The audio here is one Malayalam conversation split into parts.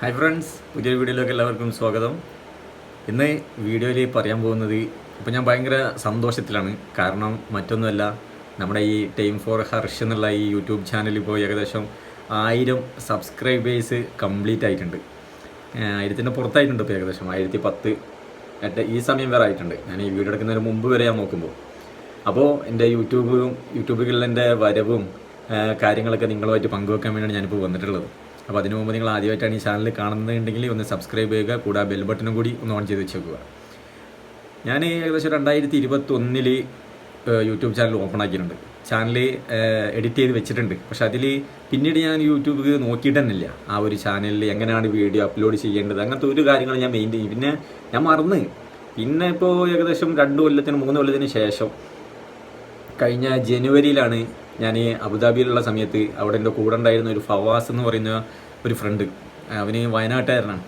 ഹായ് ഫ്രണ്ട്സ് പുതിയ വീഡിയോയിലേക്ക് എല്ലാവർക്കും സ്വാഗതം. ഇന്ന് വീഡിയോയിൽ പറയാൻ പോകുന്നത് ഇപ്പോൾ ഞാൻ ഭയങ്കര സന്തോഷത്തിലാണ്. കാരണം മറ്റൊന്നുമല്ല നമ്മുടെ ഈ ടൈം ഫോർ ഹർഷ് എന്നുള്ള ഈ യൂട്യൂബ് ചാനൽ ഇപ്പോൾ ഏകദേശം ആയിരം സബ്സ്ക്രൈബേഴ്സ് കംപ്ലീറ്റ് ആയിട്ടുണ്ട്. ആയിരത്തിന്റെ പുറത്തായിട്ടുണ്ട് ഇപ്പോൾ ഏകദേശം. ആയിരത്തി പത്ത് എട്ട് ഈ സമയം വരെ ആയിട്ടുണ്ട്. ഞാൻ ഈ വീഡിയോ എടുക്കുന്നതിന് മുമ്പ് വരെ ഞാൻ നോക്കുമ്പോൾ. അപ്പോൾ എന്റെ യൂട്യൂബും യൂട്യൂബുകളിൽ എന്റെ വരവും കാര്യങ്ങളൊക്കെ നിങ്ങളുമായിട്ട് പങ്കുവെക്കാൻ വേണ്ടിയാണ് ഞാനിപ്പോൾ വന്നിട്ടുള്ളത്. അപ്പോൾ അതിനു മുമ്പ് നിങ്ങൾ ആദ്യമായിട്ടാണ് ഈ ചാനൽ കാണുന്നുണ്ടെങ്കിൽ ഒന്ന് സബ്സ്ക്രൈബ് ചെയ്യുക കൂടാതെ ബെൽ ബട്ടണും കൂടി ഒന്ന് ഓൺ ചെയ്ത് വെച്ചേക്കുക. ഞാൻ ഏകദേശം രണ്ടായിരത്തി ഇരുപത്തി ഒന്നിൽ യൂട്യൂബ് ചാനൽ ഓപ്പൺ ആക്കിയിട്ടുണ്ട്. ചാനൽ എഡിറ്റ് ചെയ്ത് വെച്ചിട്ടുണ്ട്. പക്ഷെ അതിൽ പിന്നീട് ഞാൻ യൂട്യൂബ് നോക്കിയിട്ട് തന്നില്ല ആ ഒരു ചാനലിൽ എങ്ങനെയാണ് വീഡിയോ അപ്ലോഡ് ചെയ്യേണ്ടത്? അങ്ങനത്തെ ഒരു കാര്യങ്ങൾ ഞാൻ മെയിൻ ചെയ്യും. പിന്നെ ഞാൻ മറന്ന്. പിന്നെ ഇപ്പോൾ ഏകദേശം രണ്ട് കൊല്ലത്തിന് മൂന്ന് കൊല്ലത്തിന് ശേഷം കഴിഞ്ഞ ജനുവരിയിലാണ് ഞാൻ ഈ അബുദാബിയിലുള്ള സമയത്ത് അവിടെ എന്റെ കൂടെ ഉണ്ടായിരുന്ന ഒരു ഫവാസ് എന്ന് പറയുന്ന ഒരു ഫ്രണ്ട് അവന് വയനാട്ടുകാരനാണ്.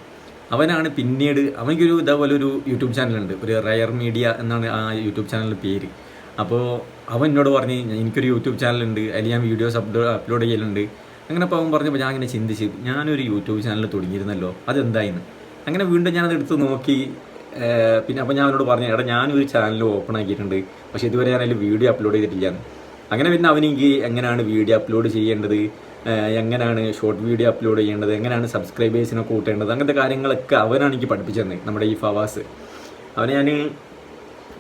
അവനാണ് പിന്നീട് അവനിക്കൊരു ഇതേപോലെ ഒരു യൂട്യൂബ് ചാനലുണ്ട്. ഒരു റയർ മീഡിയ എന്നാണ് ആ യൂട്യൂബ് ചാനലിന്റെ പേര്. അപ്പോൾ അവൻ എന്നോട് പറഞ്ഞ് എനിക്കൊരു യൂട്യൂബ് ചാനലുണ്ട്. അതിൽ ഞാൻ വീഡിയോസ് അപ്ലോ അപ്ലോഡ് ചെയ്യലുണ്ട്. അങ്ങനെ അപ്പോൾ അവൻ പറഞ്ഞപ്പോൾ ഞാൻ അങ്ങനെ ചിന്തിച്ച് ഞാനൊരു യൂട്യൂബ് ചാനൽ തുടങ്ങിയിരുന്നല്ലോ. അതെന്തായിന്ന്? അങ്ങനെ വീണ്ടും ഞാനത് എടുത്ത് നോക്കി. പിന്നെ അപ്പോൾ ഞാൻ അവനോട് പറഞ്ഞു എടാ ഞാനൊരു ചാനൽ ഓപ്പൺ ആക്കിയിട്ടുണ്ട്. പക്ഷേ ഇതുവരെ ഞാൻ അതിൽ വീഡിയോ അപ്ലോഡ് ചെയ്തിട്ടില്ല അങ്ങനെ പിന്നെ അവനെനിക്ക് എങ്ങനെയാണ് വീഡിയോ അപ്ലോഡ് ചെയ്യേണ്ടത്? എങ്ങനെയാണ് ഷോർട്ട് വീഡിയോ അപ്ലോഡ് ചെയ്യേണ്ടത്? എങ്ങനെയാണ് സബ്സ്ക്രൈബേഴ്സിനെ കൂട്ടേണ്ടത്? അങ്ങനത്തെ കാര്യങ്ങളൊക്കെ അവനാണ് എനിക്ക് പഠിപ്പിച്ചു തന്നത് നമ്മുടെ ഈ ഫവാസ്. അവനെ ഞാൻ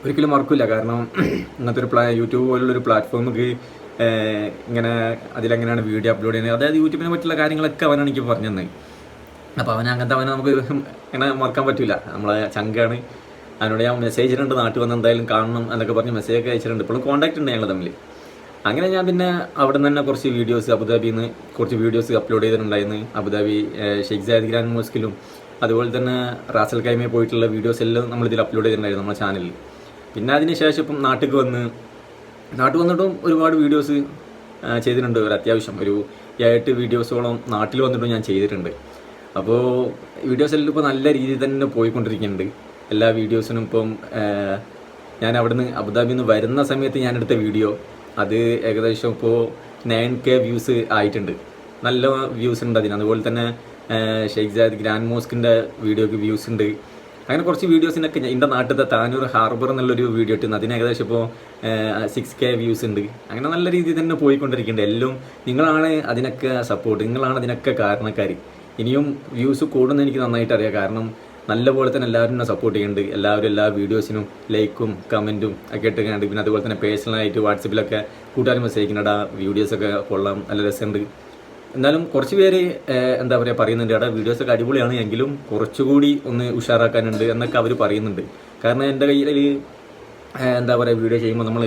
ഒരിക്കലും മറക്കില്ല കാരണം ഇങ്ങനത്തെ ഒരു പ്ലാ യൂട്യൂബ് പോലുള്ളൊരു പ്ലാറ്റ്ഫോമിക്ക് ഇങ്ങനെ അതിലെങ്ങനെയാണ് വീഡിയോ അപ്ലോഡ് ചെയ്യുന്നത്? അതായത് യൂട്യൂബിനെ പറ്റിയുള്ള കാര്യങ്ങളൊക്കെ അവനാണ് എനിക്ക് പറഞ്ഞു തന്നത്. അപ്പോൾ അവനെ അങ്ങനത്തെ അവനെ നമുക്ക് ഇങ്ങനെ മറക്കാൻ പറ്റില്ല നമ്മളെ ചങ്കാണ്. അവനോട് ഞാൻ മെസ്സേജ് ഇട്ടുണ്ട് നാട്ടിൽ വന്ന് എന്തായാലും കാണണം എന്നൊക്കെ പറഞ്ഞ് മെസ്സേജ് ഒക്കെ അയച്ചിട്ടുണ്ട്. ഇപ്പോഴും കോൺടാക്ട് ഉണ്ട് ഞങ്ങൾ തമ്മിൽ അങ്ങനെ ഞാൻ പിന്നെ അവിടെ നിന്ന് തന്നെ കുറച്ച് വീഡിയോസ് അബുദാബിയിൽ നിന്ന് കുറച്ച് വീഡിയോസ് അപ്ലോഡ് ചെയ്തിട്ടുണ്ടായിരുന്നു. Abu Dhabi Sheikh Zayed grand മോസ്കിലും അതുപോലെ തന്നെ റാസൽ കൈമയിൽ പോയിട്ടുള്ള വീഡിയോസ് എല്ലാം നമ്മൾ ഇതിൽ അപ്ലോഡ് ചെയ്തിട്ടുണ്ടായിരുന്നു നമ്മുടെ ചാനലിൽ പിന്നെ അതിന് ശേഷം ഇപ്പം നാട്ടിൽ വന്ന് നാട്ടിൽ വന്നിട്ടും ഒരുപാട് വീഡിയോസ് ചെയ്തിട്ടുണ്ട്. ഒരു അത്യാവശ്യം ഒരു ഏഴെട്ട് വീഡിയോസോളം നാട്ടിൽ വന്നിട്ടും ഞാൻ ചെയ്തിട്ടുണ്ട്. അപ്പോൾ വീഡിയോസ് എല്ലാം ഇപ്പോൾ നല്ല രീതിയിൽ തന്നെ പോയിക്കൊണ്ടിരിക്കുന്നുണ്ട്. എല്ലാ വീഡിയോസിനും ഇപ്പം ഞാൻ അവിടുന്ന് അബുദാബിന്ന് വരുന്ന സമയത്ത് ഞാൻ എടുത്ത വീഡിയോ അത് ഏകദേശം ഇപ്പോൾ നയൻ കെ വ്യൂസ് ആയിട്ടുണ്ട്. നല്ല വ്യൂസ് ഉണ്ട് അതിന്. അതുപോലെ തന്നെ ഷെയ്ഖ് ജാദ് ഗ്രാൻഡ് മോസ്കിന്റെ വീഡിയോക്ക് വ്യൂസ് ഉണ്ട്. അങ്ങനെ കുറച്ച് വീഡിയോസിനൊക്കെ എന്റെ നാട്ടിലത്തെ താനൂർ ഹാർബർ എന്നുള്ളൊരു വീഡിയോ ഇട്ടിരുന്നു. അതിന് ഏകദേശം ഇപ്പോൾ സിക്സ് കെ വ്യൂസ് ഉണ്ട്. അങ്ങനെ നല്ല രീതിയിൽ തന്നെ പോയിക്കൊണ്ടിരിക്കുന്നുണ്ട്. എല്ലാം നിങ്ങളാണ് അതിനൊക്കെ സപ്പോർട്ട് നിങ്ങളാണ് അതിനൊക്കെ കാരണക്കാർ ഇനിയും വ്യൂസ് കൂടുന്നെനിക്ക് നന്നായിട്ട് അറിയാം. കാരണം നല്ലപോലെ തന്നെ എല്ലാവരും എന്നെ സപ്പോർട്ട് ചെയ്യുന്നുണ്ട്. എല്ലാവരും എല്ലാ വീഡിയോസിനും ലൈക്കും കമന്റും ഒക്കെ ഇട്ടിട്ടുണ്ട് പിന്നെ അതുപോലെ തന്നെ പേഴ്സണലായിട്ട് വാട്സപ്പിലൊക്കെ കൂട്ടുകാരും മെസ്സേജ് അയക്കുന്നുണ്ട് വീഡിയോസൊക്കെ കൊള്ളാം. നല്ല രസമുണ്ട്. എന്നാലും കുറച്ച് പേര് എന്താ പറയുക പറയുന്നുണ്ട് അവിടെ വീഡിയോസൊക്കെ അടിപൊളിയാണ്. എങ്കിലും കുറച്ചുകൂടി ഒന്ന് ഉഷാറാക്കാനുണ്ട് എന്നൊക്കെ അവർ പറയുന്നുണ്ട്. കാരണം എന്റെ കയ്യിൽ എന്താ പറയുക വീഡിയോ ചെയ്യുമ്പോൾ നമ്മൾ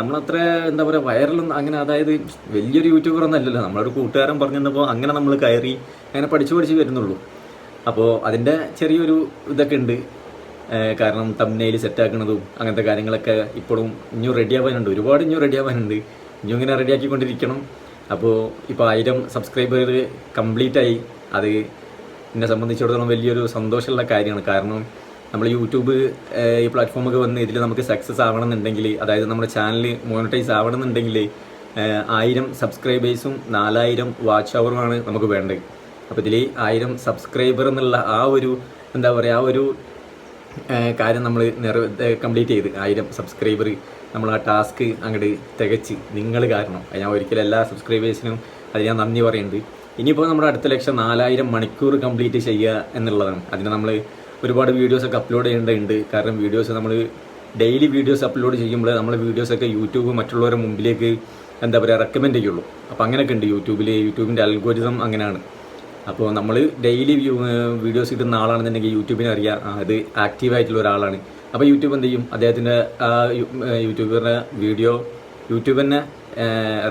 നമ്മളത്ര എന്താ പറയുക വൈറലൊന്നും അങ്ങനെ അതായത് വലിയൊരു യൂട്യൂബർ ഒന്നും അല്ലല്ലോ. നമ്മളൊരു കൂട്ടുകാരൻ പറഞ്ഞു തന്നപ്പോൾ അങ്ങനെ നമ്മൾ കയറി അങ്ങനെ പഠിച്ചു പഠിച്ച് വരുന്നുള്ളൂ. അപ്പോൾ അതിന്റെ ചെറിയൊരു ഇതൊക്കെ ഉണ്ട്. കാരണം തമ്മിൽ സെറ്റാക്കുന്നതും അങ്ങനത്തെ കാര്യങ്ങളൊക്കെ ഇപ്പോഴും ഇനിയും റെഡി ആവാനുണ്ട്. ഒരുപാട് ഇനിയും റെഡി ആവാനുണ്ട്. ഇനിയും ഇങ്ങനെ റെഡി ആക്കിക്കൊണ്ടിരിക്കണം. അപ്പോൾ ഇപ്പോൾ ആയിരം സബ്സ്ക്രൈബർ കംപ്ലീറ്റ് ആയി. അത് എന്നെ സംബന്ധിച്ചിടത്തോളം വലിയൊരു സന്തോഷമുള്ള കാര്യമാണ്. കാരണം നമ്മൾ യൂട്യൂബ് ഈ പ്ലാറ്റ്ഫോമൊക്കെ വന്ന് ഇതിൽ നമുക്ക് സക്സസ് ആവണമെന്നുണ്ടെങ്കിൽ അതായത് നമ്മുടെ ചാനൽ മോണിറ്റൈസ് ആവണമെന്നുണ്ടെങ്കിൽ ആയിരം സബ്സ്ക്രൈബേഴ്സും നാലായിരം വാച്ച് അവറുമാണ് നമുക്ക് വേണ്ടത്. അപ്പോൾ ഇതിൽ ആയിരം സബ്സ്ക്രൈബർ എന്നുള്ള ആ ഒരു എന്താ പറയുക ആ ഒരു കാര്യം നമ്മൾ നിറ കംപ്ലീറ്റ് ചെയ്ത്. ആയിരം സബ്സ്ക്രൈബർ നമ്മൾ ആ ടാസ്ക് അങ്ങോട്ട് തികച്ച് നിങ്ങൾ കാരണം. ഞാൻ ഒരിക്കലും എല്ലാ സബ്സ്ക്രൈബേഴ്സിനും അത് ഞാൻ നന്ദി പറയുന്നുണ്ട് ഇനിയിപ്പോൾ നമ്മുടെ അടുത്ത ലക്ഷം നാലായിരം മണിക്കൂർ കംപ്ലീറ്റ് ചെയ്യുക എന്നുള്ളതാണ്. അതിന് നമ്മൾ ഒരുപാട് വീഡിയോസൊക്കെ അപ്ലോഡ് ചെയ്യേണ്ടതുണ്ട്. കാരണം വീഡിയോസ് നമ്മൾ ഡെയിലി വീഡിയോസ് അപ്ലോഡ് ചെയ്യുമ്പോൾ നമ്മളെ വീഡിയോസൊക്കെ യൂട്യൂബ് മറ്റുള്ളവരുടെ മുമ്പിലേക്ക് എന്താ പറയുക റെക്കമെൻഡ് ചെയ്യുള്ളൂ. അപ്പോൾ അങ്ങനെയൊക്കെ ഉണ്ട്. യൂട്യൂബിൽ യൂട്യൂബിന്റെ അൽഗോരിതം അങ്ങനെയാണ്. അപ്പോൾ നമ്മൾ ഡെയിലി വീഡിയോസ് കിട്ടുന്ന ആളാണെന്നുണ്ടെങ്കിൽ യൂട്യൂബിനെ അറിയാം. അത് ആക്റ്റീവ് ആയിട്ടുള്ള ഒരാളാണ്. അപ്പോൾ യൂട്യൂബ് എന്ത് ചെയ്യും? അദ്ദേഹത്തിന്റെ യൂട്യൂബറിന്റെ വീഡിയോ യൂട്യൂബ് തന്നെ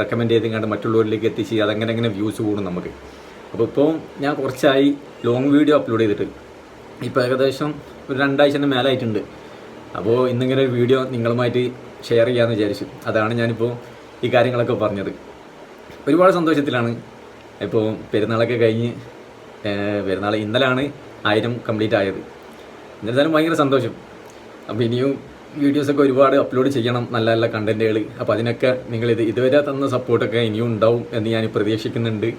റെക്കമെൻഡ് ചെയ്ത് മറ്റുള്ളവരിലേക്ക് എത്തിച്ച് അതങ്ങനെ അങ്ങനെ വ്യൂസ് കൂടും നമുക്ക്. അപ്പോൾ ഇപ്പോൾ ഞാൻ കുറച്ചായി ലോങ് വീഡിയോ അപ്ലോഡ് ചെയ്തിട്ട്. ഇപ്പോൾ ഏകദേശം ഒരു രണ്ടാഴ്ചന്റെ മേലായിട്ടുണ്ട്. അപ്പോൾ ഇന്നിങ്ങനെ ഒരു വീഡിയോ നിങ്ങളുമായിട്ട് ഷെയർ ചെയ്യാമെന്ന് വിചാരിച്ചു. അതാണ് ഞാനിപ്പോൾ ഈ കാര്യങ്ങളൊക്കെ പറഞ്ഞത്. ഒരുപാട് സന്തോഷത്തിലാണ് ഇപ്പോൾ പെരുന്നാളൊക്കെ കഴിഞ്ഞ് പെരുന്നാൾ ഇന്നലാണ് ആയിരം കംപ്ലീറ്റ് ആയത്. എന്നിരുന്നാലും ഭയങ്കര സന്തോഷം. അപ്പോൾ ഇനിയും വീഡിയോസൊക്കെ ഒരുപാട് അപ്ലോഡ് ചെയ്യണം നല്ല നല്ല കണ്ടന്റുകൾ അപ്പോൾ അതിനൊക്കെ നിങ്ങൾ ഇത് ഇതുവരെ തന്ന സപ്പോർട്ടൊക്കെ ഇനിയും ഉണ്ടാവും എന്ന് ഞാൻ പ്രതീക്ഷിക്കുന്നുണ്ട്.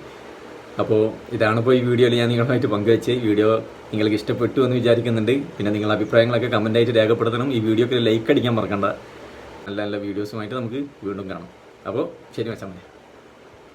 അപ്പോൾ ഇതാണ് ഇപ്പോൾ ഈ വീഡിയോയിൽ ഞാൻ നിങ്ങളുമായിട്ട് പങ്കുവെച്ച് വീഡിയോ നിങ്ങൾക്ക് ഇഷ്ടപ്പെട്ടു എന്ന് വിചാരിക്കുന്നുണ്ട്. പിന്നെ നിങ്ങളുടെ അഭിപ്രായങ്ങളൊക്കെ കമന്റായിട്ട് രേഖപ്പെടുത്തണം. ഈ വീഡിയോക്ക് ലൈക്ക് അടിക്കാൻ മറക്കണ്ട. നല്ല നല്ല വീഡിയോസുമായിട്ട് നമുക്ക് വീണ്ടും കാണാം. അപ്പോൾ ശരി വെച്ചാൽ